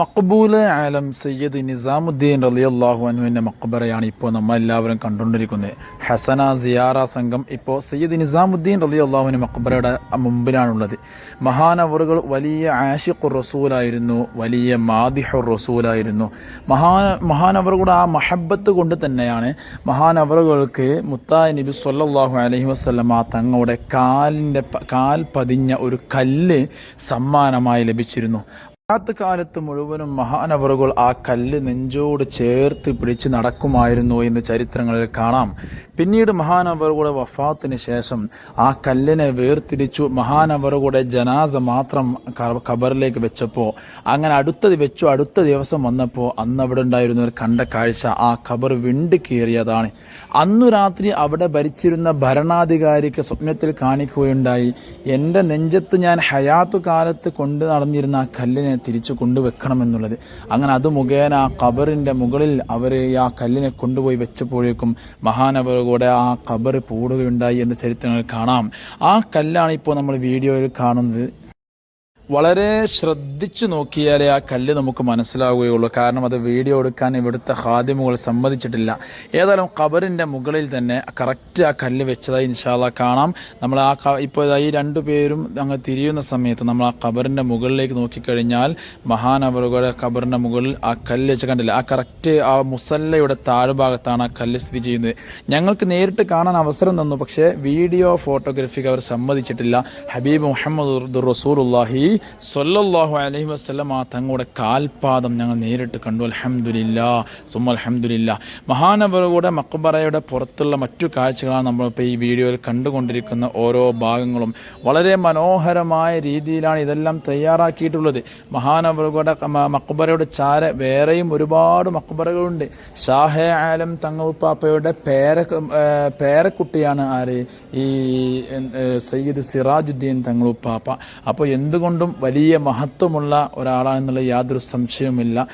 മക്ബൂൽ ആലം സയ്യദ് നിസാമുദ്ദീൻ റലിയല്ലാഹു അനുവിന്റെ മക്ബറയാണ് ഇപ്പോൾ നമ്മൾ എല്ലാവരും കണ്ടുകൊണ്ടിരിക്കുന്നത്. ഹസന സിയാറ സംഘം ഇപ്പോൾ സയ്യദ് നിസാമുദ്ദീൻ റലിയല്ലാഹുവിന്റെ മക്ബറയുടെ മുമ്പിലാണുള്ളത്. മഹാനവറുകൾ വലിയ ആഷിഖുർ റസൂലായിരുന്നു വലിയ മാദിഹുർ റസൂലായിരുന്നു. മഹാ മഹാനവറുകളുടെ ആ മഹബത്ത് കൊണ്ട് തന്നെയാണ് മഹാനവറുകൾക്ക് മുത്തായ നബി സല്ലാഹു അലഹി വസല്ലമ തങ്ങളുടെ കാലിന്റെ കാൽ പതിഞ്ഞ ഒരു കല്ല് സമ്മാനമായി ലഭിച്ചിരുന്നു. കാലത്ത് കാലത്ത് മുഴുവനും മഹാനവറുകൾ ആ കല്ല് നെഞ്ചോട് ചേർത്ത് പിടിച്ച് നടക്കുമായിരുന്നു എന്ന് ചരിത്രങ്ങളിൽ കാണാം. പിന്നീട് മഹാനവറുകളുടെ വഫാത്തിന് ശേഷം ആ കല്ലിനെ വേർതിരിച്ചു. മഹാനവറുകളുടെ ജനാസ മാത്രം ഖബറിലേക്ക് വെച്ചപ്പോൾ അങ്ങനെ അടുത്തത് വെച്ചു. അടുത്ത ദിവസം വന്നപ്പോൾ അന്ന് അവിടെ ഉണ്ടായിരുന്നവർ കണ്ട കാഴ്ച ആ ഖബർ വിണ്ട് കീറിയതാണ്. അന്നു രാത്രി അവിടെ ഭരിച്ചിരുന്ന ഭരണാധികാരിക്ക് സ്വപ്നത്തിൽ കാണിക്കുകയുണ്ടായി. എന്റെ നെഞ്ചത്ത് ഞാൻ ഹയാത്തു കാലത്ത് കൊണ്ട് നടന്നിരുന്ന ആ കല്ലിനെ തിരിച്ചു കൊണ്ടുവെക്കണമെന്നുള്ളത് അങ്ങനെ അത് മുഖേന ആ ഖബറിന്റെ മുകളിൽ അവർ ആ കല്ലിനെ കൊണ്ടുപോയി വെച്ചപ്പോഴേക്കും മഹാനവറുകൂടെ ആ ഖബർ പൂടുകയുണ്ടായി എന്ന ചരിത്രങ്ങൾ കാണാം. ആ കല്ലാണ് ഇപ്പോൾ നമ്മൾ വീഡിയോയിൽ കാണുന്നത്. വളരെ ശ്രദ്ധിച്ചു നോക്കിയാലേ ആ കല്ല് നമുക്ക് മനസ്സിലാവുകയുള്ളൂ. കാരണം അത് വീഡിയോ എടുക്കാൻ ഇവിടുത്തെ ഹാദിമുകൾ സമ്മതിച്ചിട്ടില്ല. ഏതായാലും കബറിന്റെ മുകളിൽ തന്നെ കറക്റ്റ് ആ കല്ല് വെച്ചതായി ഇൻഷാല്ല കാണാം. നമ്മൾ ആ ഇപ്പോൾ ഈ രണ്ടു പേരും അങ്ങ് തിരിയുന്ന സമയത്ത് നമ്മൾ ആ കബറിന്റെ മുകളിലേക്ക് നോക്കിക്കഴിഞ്ഞാൽ മഹാനവറുകളുടെ കബറിന്റെ മുകളിൽ ആ കല്ല് വെച്ച് കണ്ടില്ല. ആ കറക്റ്റ് ആ മുസല്ലയുടെ താഴ്ഭാഗത്താണ് ആ കല്ല് സ്ഥിതി ചെയ്യുന്നത്. ഞങ്ങൾക്ക് നേരിട്ട് കാണാൻ അവസരം തന്നു പക്ഷേ വീഡിയോ ഫോട്ടോഗ്രാഫിക്ക് അവർ സമ്മതിച്ചിട്ടില്ല. ഹബീബ് മുഹമ്മദ് റസൂലുള്ളാഹി സ്വല്ലല്ലാഹു അലൈഹി ആ തങ്ങളുടെ കാൽപാദം ഞങ്ങൾ നേരിട്ട് കണ്ടു. അൽഹംദുലില്ലാ. സുമ അലഹമില്ല മഹാനവറുകളുടെ മക്ബറയുടെ പുറത്തുള്ള മറ്റു കാഴ്ചകളാണ് നമ്മളിപ്പോൾ ഈ വീഡിയോയിൽ കണ്ടുകൊണ്ടിരിക്കുന്ന ഓരോ ഭാഗങ്ങളും. വളരെ മനോഹരമായ രീതിയിലാണ് ഇതെല്ലാം തയ്യാറാക്കിയിട്ടുള്ളത്. മഹാനവറുകളുടെ മക്ബറയുടെ ചാര വേറെയും ഒരുപാട് മക്ബറകളുണ്ട്. ഷാഹെ ആലം തങ്ങുപ്പാപ്പയുടെ പേര പേരക്കുട്ടിയാണ് ആര്? ഈ സയ്യിദ് സിറാജുദ്ദീൻ തങ്ങളുപ്പാപ്പ അപ്പോൾ എന്തുകൊണ്ടും വലിയ മഹത്വമുള്ള ഒരാളാണെന്നുള്ള യാതൊരു സംശയവുമില്ല.